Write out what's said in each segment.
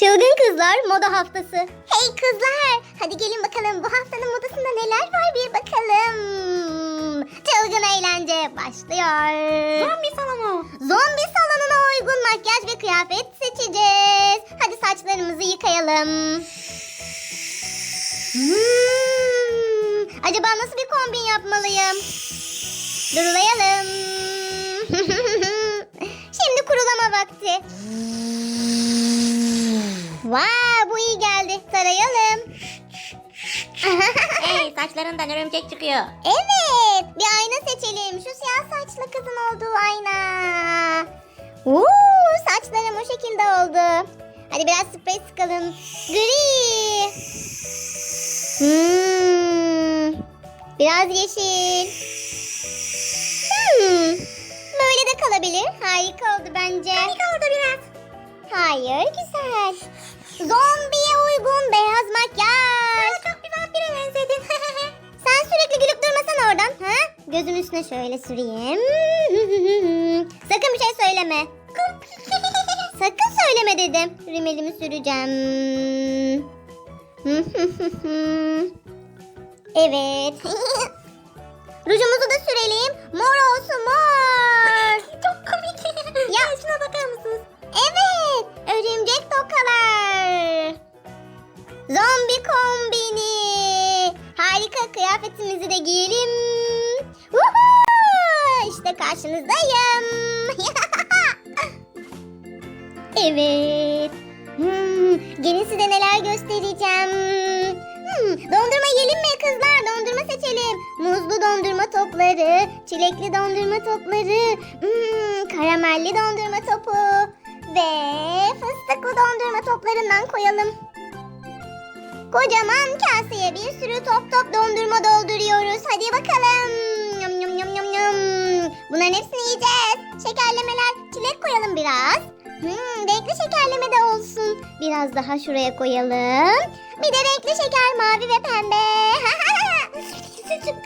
Çılgın Kızlar Moda Haftası. Hey kızlar, hadi gelin bakalım bu haftanın modasında neler var bir bakalım. Çılgın eğlence başlıyor. Zombi salonu. Zombi salonuna uygun makyaj ve kıyafet seçeceğiz. Hadi saçlarımızı yıkayalım. Hmm, acaba nasıl bir kombin yapmalıyım? Durulayalım. Şimdi kurulama vakti. Vay bu iyi geldi. Sarayalım. Hey saçlarından örümcek çıkıyor. Evet, bir ayna seçelim. Şu siyah saçlı kızın olduğu ayna. Uuu, saçlarım o şekilde oldu. Hadi biraz sprey sıkalım. Gri. Hmm, biraz yeşil. Hmm, böyle de kalabilir. Harika oldu bence. Harika oldu biraz. Hayır, güzel. Zombiye uygun beyaz makyaj. çok bir vampire benzedin. Sen sürekli gülüp durmasan oradan. Ha? Gözün üstüne şöyle süreyim. Sakın bir şey söyleme. Sakın söyleme dedim. Rimelimi süreceğim. evet. Rujumuzu da sürelim. Mor olsun mor. Çok komik. ya şuna bakar mısınız? Örümcek tokalar. Zombi kombini. Harika kıyafetimizi de giyelim. Woohoo! İşte karşınızdayım. evet. Hmm, gelin size neler göstereceğim. Hmm, dondurma yiyelim mi kızlar? Dondurma seçelim. Muzlu dondurma topları, çilekli dondurma topları, hmm, karamelli dondurma topu ve fıstıklı dondurma toplarından koyalım. Kocaman kaseye bir sürü top top dondurma dolduruyoruz. Hadi bakalım. Yum yum yum yum yum. Bunların hepsini yiyeceğiz. Şekerlemeler. Çilek koyalım biraz. Hmm, renkli şekerleme de olsun. Biraz daha şuraya koyalım. Bir de renkli şeker mavi ve pembe.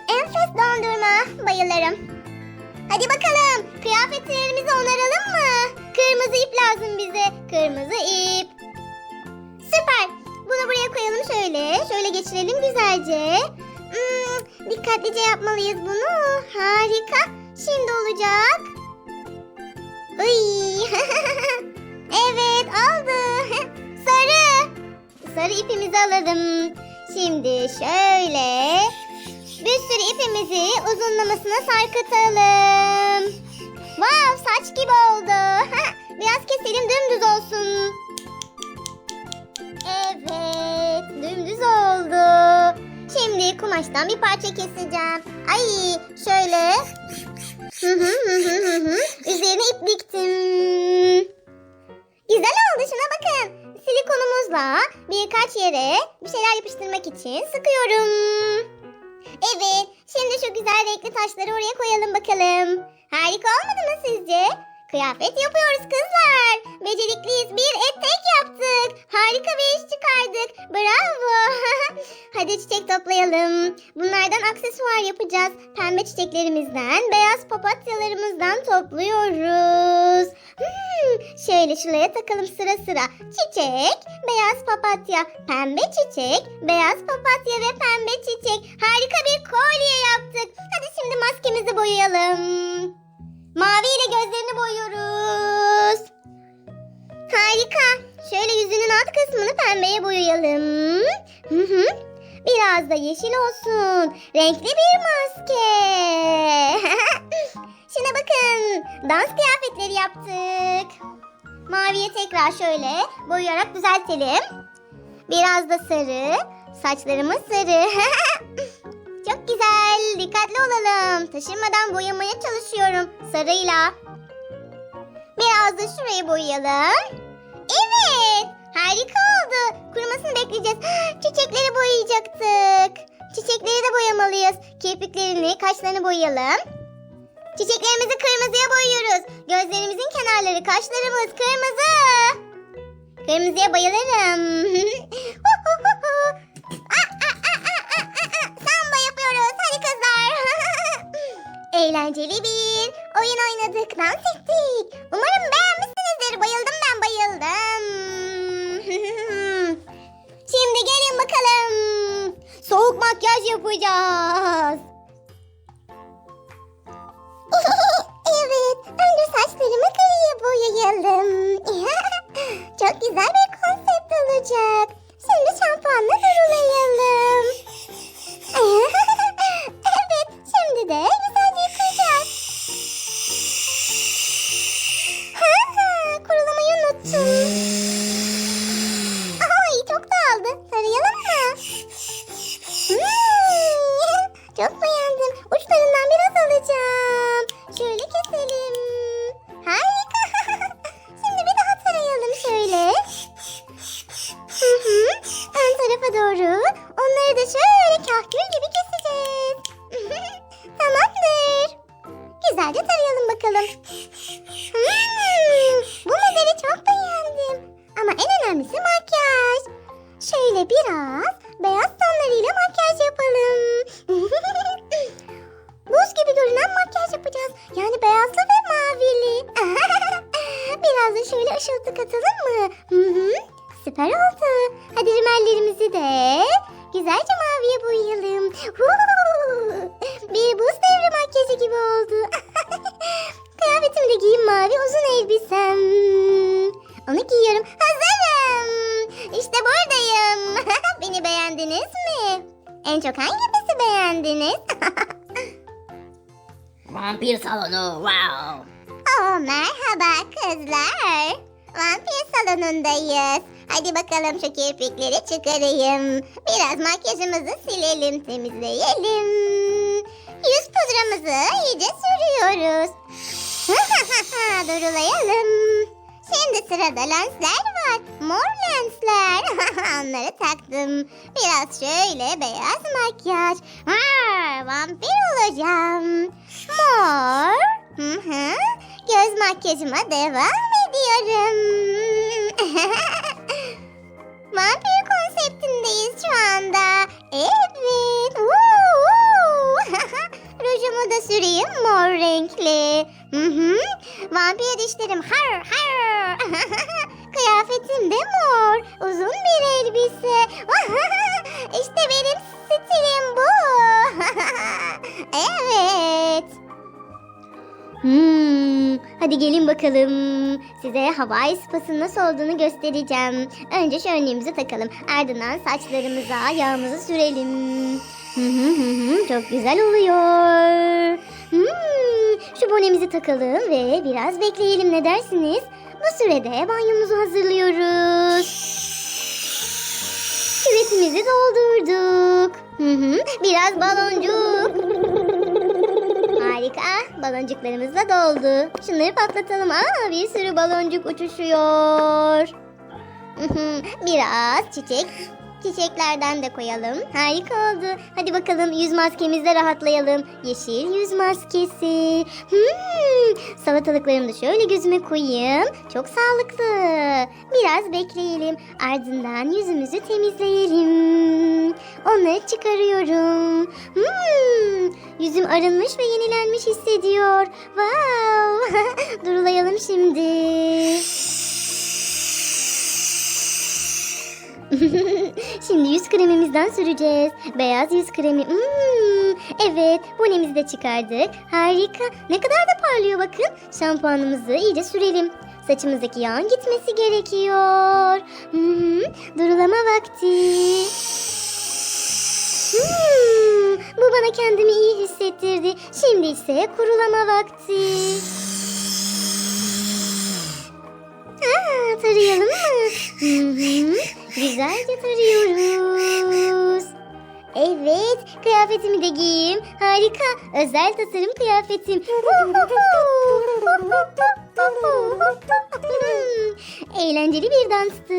Enfes dondurma. Bayılırım. Hadi bakalım. Kıyafetlerimizi onaralım mı? Kırmızı ip lazım bize. Kırmızı ip. Süper. Bunu buraya koyalım şöyle. Şöyle geçirelim güzelce. Hmm, dikkatlice yapmalıyız bunu. Harika. Şimdi olacak. Ay. evet oldu. Sarı. Sarı ipimizi alalım. Şimdi şöyle bir sürü ipimizi uzunlamasına sarkıtalım. Wow saç gibi oldu. Biraz keselim dümdüz olsun. Evet, dümdüz oldu. Şimdi kumaştan bir parça keseceğim. Ay, şöyle. Üzerine ip diktim. Güzel oldu şuna bakın. Silikonumuzla birkaç yere bir şeyler yapıştırmak için sıkıyorum. Evet, şimdi şu güzel renkli taşları oraya koyalım bakalım. Harika olmadı mı sizce? Kıyafet yapıyoruz kızlar. Becerikliyiz. Bir etek yaptık. Harika bir iş çıkardık. Bravo. Hadi çiçek toplayalım. Bunlardan aksesuar yapacağız. Pembe çiçeklerimizden, beyaz papatyalarımızdan topluyoruz. Hmm, şöyle şuraya takalım sıra sıra. Çiçek, beyaz papatya, pembe çiçek, beyaz papatya ve pembe çiçek. Harika Renkli bir maske. Şuna bakın. Dans kıyafetleri yaptık. Maviye tekrar şöyle boyayarak düzeltelim. Biraz da sarı. Saçlarımız sarı. Çok güzel. Dikkatli olalım. Taşırmadan boyamaya çalışıyorum sarıyla. Biraz da şurayı boyayalım. Evet. Harika oldu. Kurumasını bekleyeceğiz. Çiçekleri boyayacaktık. Çiçekleri de boyamalıyız. Kirpiklerini, kaşlarını boyayalım. Çiçeklerimizi kırmızıya boyuyoruz. Gözlerimizin kenarları, kaşlarımız kırmızı. Kırmızıya bayılırım. Samba yapıyoruz. Hadi kızlar. Eğlenceli bir oyun oynadık, dans ettik. Yapacağız. Doğru. Onları da şöyle kahkül gibi mavi uzun elbisem. Onu giyiyorum. Hazırım. İşte buradayım. Beni beğendiniz mi? En çok hangimizi beğendiniz? Vampir salonu. Wow. oh merhaba kızlar. Vampir salonundayız. Hadi bakalım şu kirpikleri çıkarayım. Biraz makyajımızı silelim, temizleyelim. Yüz pudramızı iyice sürüyoruz. Durulayalım. Şimdi sırada lensler var. Mor lensler. Onları taktım. Biraz şöyle beyaz makyaj. Vampir olacağım. Mor. Göz makyajıma devam ediyorum. Vampir konseptindeyiz şu anda. Evet. Woo! Rujumu da süreyim mor renkli. Hı hı. Vampir dişlerim har har. Kıyafetim de mor. Uzun bir elbise. işte benim stilim bu. evet. Hmm, hadi gelin bakalım. Size Hawaii spasının nasıl olduğunu göstereceğim. Önce önlüğümüzü takalım. Ardından saçlarımıza yağımızı sürelim. Çok güzel oluyor. Hmm, şu bonemizi takalım ve biraz bekleyelim ne dersiniz? Bu sürede banyomuzu hazırlıyoruz. Küvetimizi doldurduk. Biraz baloncuk. Harika. Baloncuklarımız da doldu. Şunları patlatalım. Aa, bir sürü baloncuk uçuşuyor. Biraz çiçek. Çiçeklerden de koyalım. Harika oldu. Hadi bakalım yüz maskemizle rahatlayalım. Yeşil yüz maskesi. Hmm, salatalıklarımı da şöyle gözüme koyayım. Çok sağlıklı. Biraz bekleyelim. Ardından yüzümüzü temizleyelim. Onları çıkarıyorum. Hmm, yüzüm arınmış ve yenilenmiş hissediyor. Wow. Durulayalım şimdi. Şimdi yüz kremimizden süreceğiz. Beyaz yüz kremi. Hmm, evet, bonemizi de çıkardık. Harika. Ne kadar da parlıyor bakın. Şampuanımızı iyice sürelim. Saçımızdaki yağın gitmesi gerekiyor. Hmm, durulama vakti. Hmm, bu bana kendimi iyi hissettirdi. Şimdi ise kurulama vakti. Aa, tarayalım mı? Hı hı. Güzelce tarıyoruz. Evet, kıyafetimi de giyeyim. Harika, özel tasarım kıyafetim. Eğlenceli bir danstı.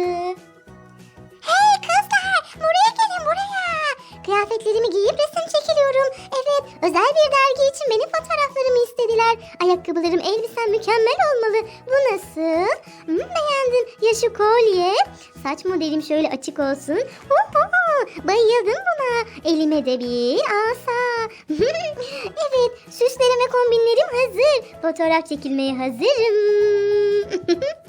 Hey kızlar, buraya gelin buraya. Kıyafetlerimi giyip resim çekiliyorum. Evet, özel bir dergi için benim fotoğraflarımı istediler. Ayakkabılarım, elbisem mükemmel olmalı. Bu nasıl? Hmm, beğendim. Ya şu kolye? Saç modelim şöyle açık olsun. Huhu, bayıldım buna. Elime de bir asa. evet, süslerim ve kombinlerim hazır. Fotoğraf çekilmeye hazırım.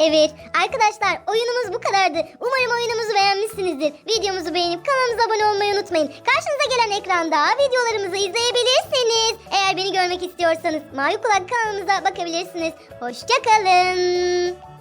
Evet arkadaşlar oyunumuz bu kadardı. Umarım oyunumuzu beğenmişsiniz. beğenmişsinizdir. Videomuzu beğenip kanalımıza abone olmayı unutmayın. Karşınıza gelen ekranda videolarımızı izleyebilirsiniz. Eğer beni görmek istiyorsanız Mavi Kulak kanalımıza bakabilirsiniz. Hoşçakalın.